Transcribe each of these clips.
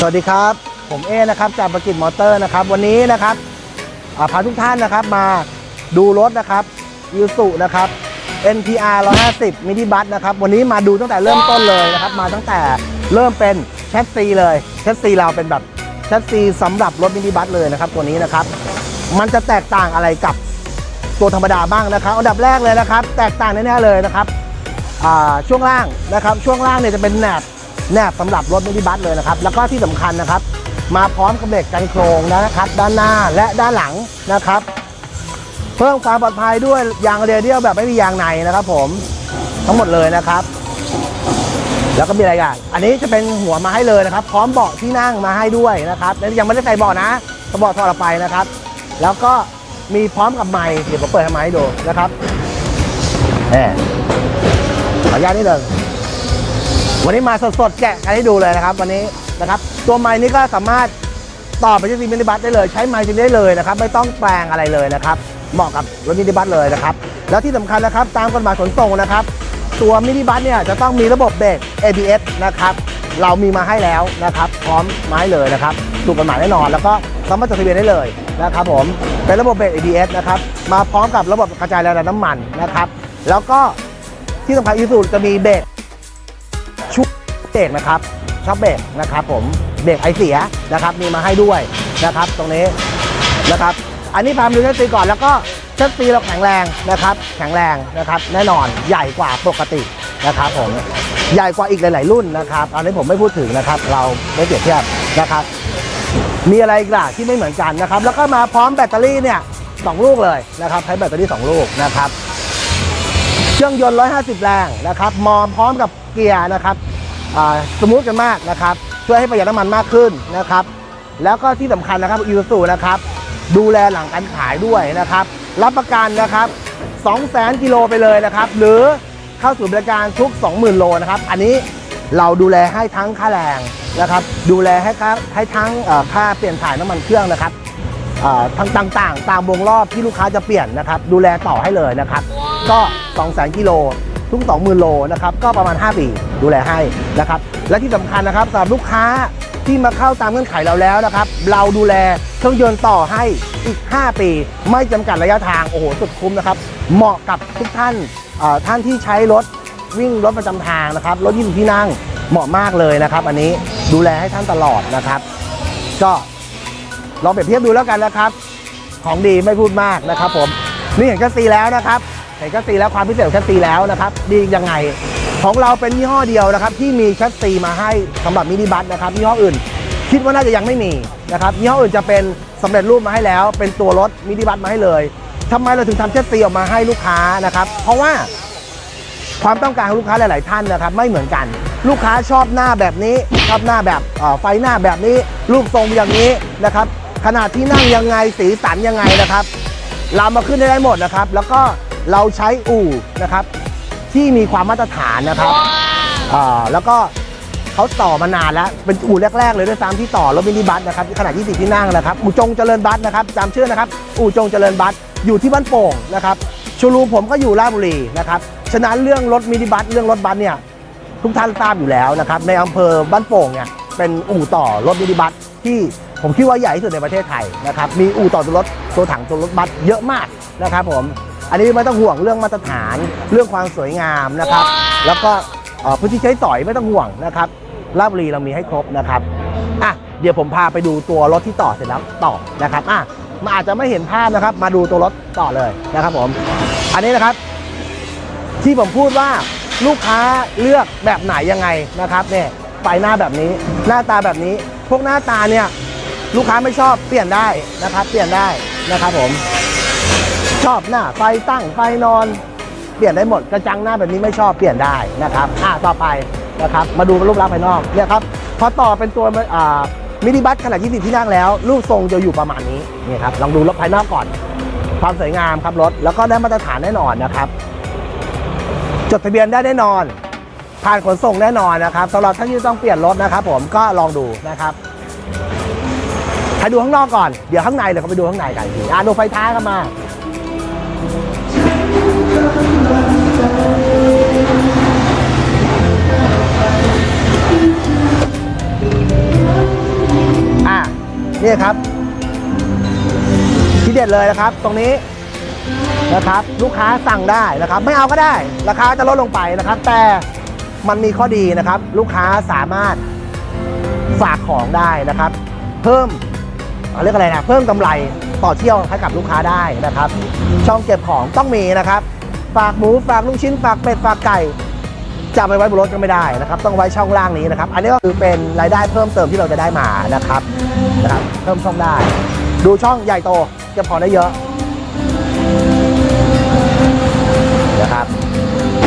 สวัสดีครับ ผมเอนะครับจากประกิจมอเตอร์นะครับ วันนี้นะครับาพาทุกท่านนะครับมาดูรถนะครับยูสุนะครับ NPR 150มินิบัสนะครับ วันนี้มาดูตั้งแต่เริ่มต้นเลยนะครับ มาตั้งแต่เริ่มเป็นแชสซีเลยแชสซีเราเป็นแบบแชสซีสำหรับรถมินิบัสเลยนะครับ ตัวนี้นะครับ มันจะแตกต่างอะไรกับตัวธรรมดาบ้างนะครับอันดับแรกเลยนะครับ แตกต่างแน่ๆเลยนะครับช่วงล่างนะครับ ช่วงล่างเนี่ยจะเป็นแหนบ แหนบสำหรับรถมินิบัสเลยนะครับ แล้วก็ที่สำคัญนะครับ มาพร้อมกับเบรกกันโครงนะครับ ด้านหน้าและด้านหลังนะครับ เพิ่มความปลอดภัยด้วยยางเรเดียลแบบไม่มียางในนะครับ ผมทั้งหมดเลยนะครับ แล้วก็มีอะไรกันอันนี้จะเป็นหัวมาให้เลยนะครับ พร้อมเบาะที่นั่งมาให้ด้วยนะครับแล้วยังไม่ได้ใส่เบาะนะก็เบาะถอดออกไปนะครับ แล้วก็มีพร้อมกับไมค์เดี๋ยวผมเปิดให้ไม้ดูนะครับแหมขออนุญาตนิดหนึ่งวั วันนี้มาสดๆแกะกันให้ดูเลยนะครับ วันนี้นะครับ ตัวไม้นี้ก็สามารถต่อไปที่มินิบัสได้เลย ใช้ไม้ได้เลยนะครับ ไม่ต้องแปลงอะไรเลยนะครับ เหมาะกับรถมินิบัสเลยนะครับ แล้วที่สำคัญนะครับตามกฎหมายขนส่งนะครับ ตัวมินิบัสเนี่ยจะต้องมีระบบเบรก ABS นะครับเรามีมาให้แล้วนะครับ พร้อมไม้เลยนะครับถูกกฎหมายแน่นอน แล้วก็สามารถจดทะเบียนได้เลยนะครับผมเป็นระบบเบรก ABS นะครับมาพร้อมกับระบบกระจายแรงดันน้ำมันนะครับ แล้วก็ที่สำคัญที่สุดจะมีเบรก เบรกนะครับชอบเบรกนะครับผมเบรกไอเสียนะครับมีมาให้ด้วยนะครับตรงนี้นะครับอันนี้พามาดูเชสซีก่อนแล้วก็เชสซีเราแข็งแรงนะครับ แข็งแรงนะครับ แน่นอนใหญ่กว่าปกตินะครับผมใหญ่กว่าอีกหลาย ๆ รุ่นนะครับอันนี้ผมไม่พูดถึงนะครับ เราไม่เปรียบเทียบนะครับ มีอะไรอีกล่ะที่ไม่เหมือนกันนะครับ แล้วก็มาพร้อมแบตเตอรี่เนี่ยสองลูกเลยนะครับใช้แบตเตอรี่สองลูกนะครับ เครื่องยนต์ 150 แรงนะครับ มอมพร้อมกับเกียร์นะครับ สมูทกันมากนะครับ ช่วยให้ประหยัดน้ำมันมากขึ้นนะครับ แล้วก็ที่สำคัญนะครับอีซูนะครับ ดูแลหลังการขายด้วยนะครับ รับประกันนะครับ200,000กิโลไปเลยนะครับ หรือเข้าสู่บริการทุก 20,000 โลนะครับ อันนี้เราดูแลให้ทั้งค่าแรงนะครับ ดูแลให้ค่าให้ทั้งค่าเปลี่ยนถ่ายน้ำมันเครื่องนะครับทั้งต่างๆ ตามวงรอบที่ลูกค้าจะเปลี่ยนนะครับ ดูแลต่อให้เลยนะครับ ก็ 200,000กิโลทุก 20,000 โลนะครับ ก็ประมาณ 5 ปี ดูแลให้นะครับ และที่สำคัญนะครับสำหรับลูกค้าที่มาเข้าตามเงื่อนไขเราแล้วนะครับ เราดูแลเครื่องยนต์ต่อให้อีก 5 ปี ไม่จำกัดระยะทางโอ้โหสุดคุ้มนะครับ เหมาะกับทุกท่านท่านที่ใช้รถวิ่งรถประจำทางนะครับรถยี่สิบที่นั่งเหมาะมากเลยนะครับ อันนี้ดูแลให้ท่านตลอดนะครับ ก็ลองเปรียบเทียบดูแล้วกันนะครับ ของดีไม่พูดมากนะครับ ผมนี่เห็นกัสซีแล้วนะครับเห็นกัสซีแล้วความพิเศษของกัสซีแล้วนะครับ ดียังไง ของเราเป็นยี่ห้อเดียวนะครับ ที่มีชัสซีมาให้สำหรับมินิบัสนะครับยี่ห้ออื่น คิดว่าน่าจะยังไม่มีนะครับยี่ห้ออื่นจะเป็นสำเร็จรูปมาให้แล้ว เป็นตัวรถมินิบัสมาให้เลยทำไมเราถึงทำชัสซีออกมาให้ลูกค้านะครับ เพราะว่าความต้องการของลูกค้าหลาย ๆ ท่านนะครับ ไม่เหมือนกัน ลูกค้าชอบหน้าแบบนี้ชอบหน้าแบบไฟหน้าแบบนี้ รูปทรงอย่างนี้นะครับ ขนาดที่นั่งยังไงสีสันยังไงนะครับเรามาขึ้นได้หมดนะครับ แล้วก็เราใช้อู่นะครับ ที่มีความมาตรฐานนะครับอ่าแล้วก็เขาต่อมานานแล้ว เป็นอู่แรกๆ เลยด้วยซ้ำที่ต่อรถมินิบัสนะครับขนาด 20 ที่นั่งนะครับอู่จงเจริญบัสนะครับจำชื่อนะครับอู่จงเจริญบัสอยู่ที่บ้านโป่งนะครับชูรูมผมก็อยู่ราชบุรีนะครับฉะนั้นเรื่องรถมินิบัสเรื่องรถบัสเนี่ยทุกท่านทราบอยู่แล้วนะครับในอำเภอบ้านโป่งเนี่ยเป็นอู่ต่อรถมินิบัสที่ผมคิดว่าใหญ่ที่สุดในประเทศไทยนะครับมีอู่ต่อตัวรถตัวถังตัวรถบัสเยอะมากนะครับผม อันนี้ไม่ต้องห่วงเรื่องมาตรฐานเรื่องความสวยงามนะครับ แล้วก็เอ่อพื้นที่ใช้สอยไม่ต้องห่วงนะครับราชบุรีเรามีให้ครบนะครับอะเดี๋ยวผมพาไปดูตัวรถที่ต่อเสร็จแล้วต่อนะครับอะมาอาจจะไม่เห็นภาพนะครับ มาดูตัวรถต่อเลยนะครับผม อันนี้นะครับ ที่ผมพูดว่าลูกค้าเลือกแบบไหนยังไงนะครับเนี่ยไฟหน้าแบบนี้ หน้าตาแบบนี้ พวกหน้าตาเนี่ยลูกค้าไม่ชอบเปลี่ยนได้นะครับ เปลี่ยนได้นะครับผม ชอบหน้าไฟตั้งไฟนอน เปลี่ยนได้หมดกระจังหน้าแบบนี้ไม่ชอบเปลี่ยนได้นะครับอะต่อไปนะครับมาดูรูปลักษณ์ภายนอกเนี่ยครับพอต่อเป็นตัวอ่ามินิบัสขนาด 20 ที่นั่งแล้ว รูปทรงจะอยู่ประมาณนี้นี่ครับลองดูรถภายนอกก่อน ความสวยงามครับรถแล้วก็ได้มาตรฐานแน่นอนนะครับจดทะเบียนได้แน่นอน ผ่านขนส่งแน่นอนนะครับสำหรับท่านที่ต้องเปลี่ยนรถนะครับ ผมก็ลองดูนะครับให้ดูข้างนอกก่อน เดี๋ยวข้างในเดี๋ยวเขาไปดูข้างในกันทีอะดูไฟท้ายกันมา นี่ครับที่เด็ดเลยนะครับ ตรงนี้นะครับ ลูกค้าสั่งได้นะครับ ไม่เอาก็ได้ ราคาจะลดลงไปนะครับ แต่มันมีข้อดีนะครับ ลูกค้าสามารถฝากของได้นะครับ เพิ่มเรียกอะไรนะเพิ่มกำไรต่อเที่ยวให้กับลูกค้าได้นะครับ ช่องเก็บของต้องมีนะครับ ฝากหมูฝากลูกชิ้นฝากเป็ดฝากไก่ จะไปไว้บนรถก็ไม่ได้นะครับ ต้องไว้ช่องล่างนี้นะครับ อันนี้ก็คือเป็นรายได้เพิ่มเติมที่เราจะได้มานะครับนะครับ เพิ่มช่องได้ ดูช่องใหญ่โตเก็บขอได้เยอะนะครับ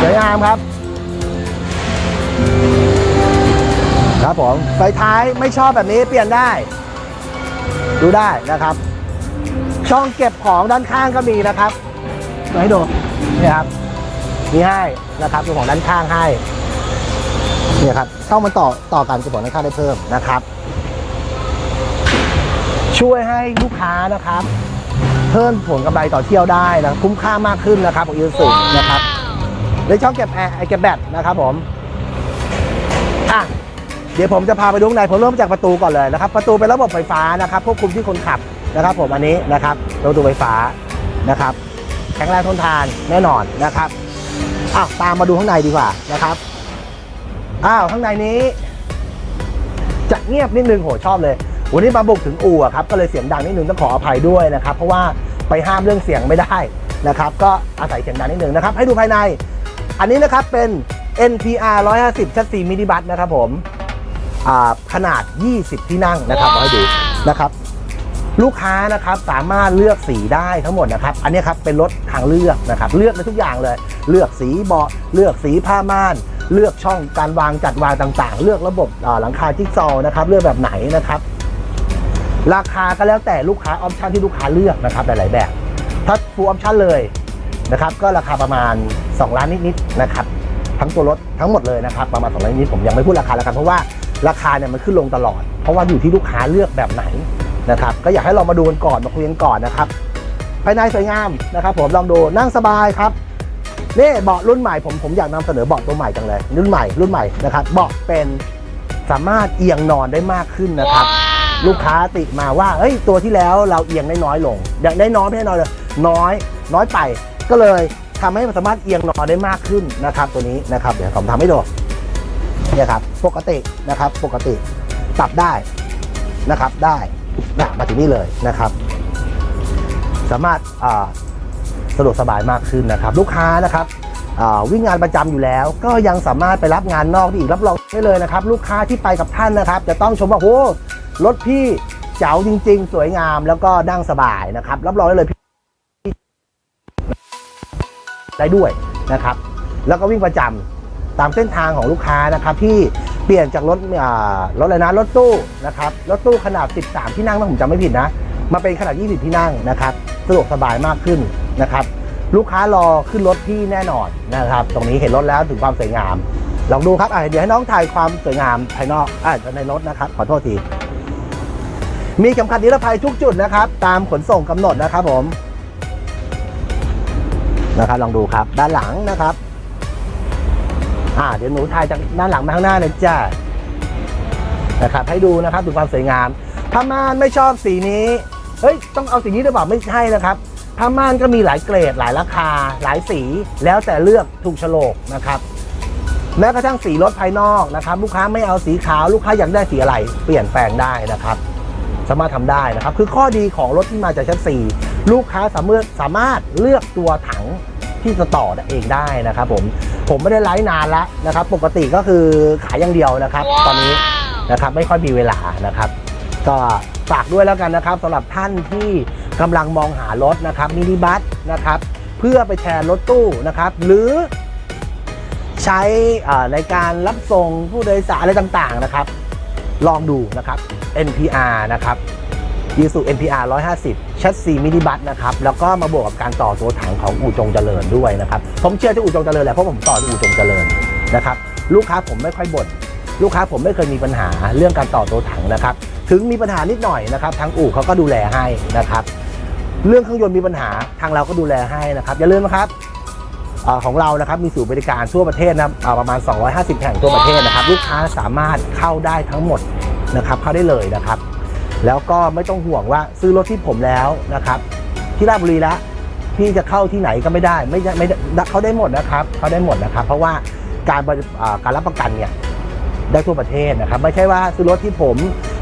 สวยงามครับ ครับผมไฟท้ายไม่ชอบแบบนี้เปลี่ยนได้ ดูได้นะครับ ช่องเก็บของด้านข้างก็มีนะครับมาให้ดูนี่ครับ มีให้นะครับเป็นของด้านข้างให้เนี่ยครับช่องมันต่อต่อกันกับของด้านข้างได้เพิ่มนะครับ ช่วยให้ลูกค้านะครับ เพิ่มผลกำไรต่อเที่ยวได้นะคุ้มค่ามากขึ้นนะครับของยูสุนะครับในช่องเก็บแอร์ไอเก็บแบตนะครับผมอะเดี๋ยวผมจะพาไปดูข้างในผมเริ่มจากประตูก่อนเลยนะครับ ประตูเป็นระบบไฟฟ้านะครับควบคุมที่คนขับนะครับ ผมอันนี้นะครับประตูไฟฟ้านะครับ แข็งแรงทนทานแน่นอนนะครับ อ้าวตามมาดูข้างในดีกว่านะครับอ้าวข้างในนี้จะเงียบนิดนึงโหชอบเลย วันนี้มาบุกถึงอู่ครับก็เลยเสียงดังนิดนึงต้องขออภัยด้วยนะครับ เพราะว่าไปห้ามเรื่องเสียงไม่ได้นะครับ ก็อาศัยเสียงดังนิดนึงนะครับ ให้ดูภายใน อันนี้นะครับเป็น NPR 150ชัดซีมินิบัสนะครับผมอ่าขนาด 20 ที่นั่งนะครับเอาให้ดูนะครับ ลูกค้านะครับสามารถเลือกสีได้ทั้งหมดนะครับ อันนี้ครับเป็นรถทางเลือกนะครับ เลือกได้ทุกอย่างเลย เลือกสีเบาะเลือกสีผ้าม่านเลือกช่องการวางจัดวางต่างๆ เลือกระบบหลังคาจิ๊กซอว์นะครับ เลือกแบบไหนนะครับ ราคาก็แล้วแต่ลูกค้าออปชันที่ลูกค้าเลือกนะครับหลายๆแบบ ถ้าฟูลออปชันเลยนะครับ ก็ราคาประมาณ 2 ล้านนิดๆนะครับ ทั้งตัวรถทั้งหมดเลยนะครับ ประมาณ2ล้านนิดผมยังไม่พูดราคาแล้วกันเพราะว่าราคาเนี่ยมันขึ้นลงตลอด เพราะว่าอยู่ที่ลูกค้าเลือกแบบไหน นะครับก็อยากให้เรามาดูกันก่อนมาคุยกันก่อนนะครับ ภายในสวยงามนะครับ ผมลองดูนั่งสบายครับนี่เบาะรุ่นใหม่ผมผมอยากนำเสนอเบาะตัวใหม่จังเลย รุ่นใหม่รุ่นใหม่นะครับเบาะเป็นสามารถเอียงนอนได้มากขึ้นนะครับ ลูกค้าติมาว่าเฮ้ยตัวที่แล้วเราเอียงได้น้อยลงอย่างได้น้อยไม่ได้น้อยเลยน้อย น้อยไปก็เลยทำให้มันสามารถเอียงนอนได้มากขึ้นนะครับ ตัวนี้นะครับเดี๋ยวผมทำให้ดูเนี่ยครับปกตินะครับปกติปรับได้นะครับได้ นะมาถึงนี่เลยนะครับ สามารถสะดวกสบายมากขึ้นนะครับ ลูกค้านะครับวิ่งงานประจำอยู่แล้ว ก็ยังสามารถไปรับงานนอกได้อีกรับรองได้เลยนะครับ ลูกค้าที่ไปกับท่านนะครับ จะต้องชมว่าโอ้รถพี่เจ๋วจริง ๆ สวยงามแล้วก็นั่งสบายนะครับ รับรองได้เลยพี่ได้ด้วยนะครับ แล้วก็วิ่งประจำ ตามเส้นทางของลูกค้านะครับที่เปลี่ยนจากรถอ่ารถอะไรนะรถตู้นะครับรถตู้ขนาด 13 ที่นั่งถ้าผมจำไม่ผิดนะ มาเป็นขนาด 20 ที่นั่งนะครับสะดวกสบายมากขึ้นนะครับ ลูกค้ารอขึ้นรถที่แน่นอนนะครับ ตรงนี้เห็นรถแล้วถึงความสวยงาม ลองดูครับอะเดี๋ยวให้น้องถ่ายความสวยงามภายนอกอ่าในรถนะครับขอโทษทีมีเข็มขัดนิรภัยทุกจุดนะครับ ตามขนส่งกำหนดนะครับผมนะครับลองดูครับด้านหลังนะครับ อ่าเดี๋ยวหนูถ่ายจากด้านหลังมาข้างหน้าเลยจ้านะครับให้ดูนะครับดูความสวยงามผ้าม่านไม่ชอบสีนี้เฮ้ยต้องเอาสีนี้หรือเปล่าไม่ใช่นะครับผ้าม่านก็มีหลายเกรดหลายราคา หลายสีแล้วแต่เลือกถูกโฉลกนะครับแม้กระทั่งสีรถภายนอกนะครับ ลูกค้าไม่เอาสีขาวลูกค้าอยากได้สีอะไร เปลี่ยนแปลงได้นะครับ สามารถทำได้นะครับ คือข้อดีของรถที่มาจากชั้นสี่ลูกค้าสามารถสามารถเลือกตัวถัง ที่จะต่อเองได้นะครับผมผมไม่ได้ไลฟ์นานแล้วนะครับ ปกติก็คือขายอย่างเดียวนะครับ ตอนนี้นะครับไม่ค่อยมีเวลานะครับ ก็ฝากด้วยแล้วกันนะครับสำหรับท่านที่กำลังมองหารถนะครับมินิบัสนะครับเพื่อไปแทนรถตู้นะครับ หรือใช้อ่าในการรับส่งผู้โดยสารอะไรต่างๆนะครับ ลองดูนะครับ NPR นะครับ y s u NPR 150 ชัดซีมินิบัสนะครับ แล้วก็มาบวกกับการต่อตัวถังของอู่จงเจริญด้วยนะครับ ผมเชื่อที่อู่จงเจริญแหละเพราะผมต่อที่อู่จงเจริญนะครับ ลูกค้าผมไม่ค่อยบ่น ลูกค้าผมไม่เคยมีปัญหาเรื่องการต่อตัวถังนะครับ ถึงมีปัญหานิดหน่อยนะครับ ทางอู่เขาก็ดูแลให้นะครับ เรื่องเครื่องยนต์มีปัญหาทางเราก็ดูแลให้นะครับ อย่าลืมนะครับอของเรานะครับมีศูนย์บริการทั่วประเทศนะครับประมาณ 250 แห่งทั่วประเทศนะครับ ลูกค้าสามารถเข้าได้ทั้งหมดนะครับ เข้าได้เลยนะครับ แล้วก็ไม่ต้องห่วงว่าซื้อรถที่ผมแล้วนะครับที่ราชบุรีแล้วพี่จะเข้าที่ไหนก็ไม่ได้ไม่ได้ไม่เขาได้หมดนะครับเขาได้หมดนะครับ เพราะว่าการการรับประกันเนี่ยได้ทั่วประเทศนะครับ ไม่ใช่ว่าซื้อรถที่ผม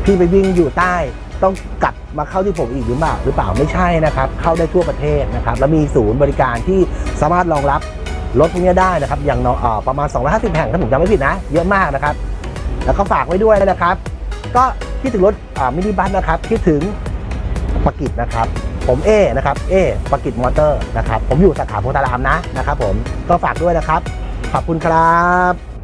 พี่ไปวิ่งอยู่ใต้ ต้องกลับมาเข้าที่ผมอีกหรือเปล่าหรือเปล่าไม่ใช่นะครับ เข้าได้ทั่วประเทศนะครับ แล้วมีศูนย์บริการที่สามารถรองรับรถพวกนี้ได้นะครับ อย่างนอยอ่าประมาณ 250 แห่งถ้าผมจำไม่ผิดนะ เยอะมากนะครับ แล้วก็ฝากไว้ด้วยนะครับ ก็ คิดถึงรถมินิบัสนะครับคิดถึงปกิจนะครับ ผมเอนะครับเอปกิจมอเตอร์นะครับ ผมอยู่สาขาโพธารามนะนะครับ ผมก็ฝากด้วยนะครับ ขอบคุณครับ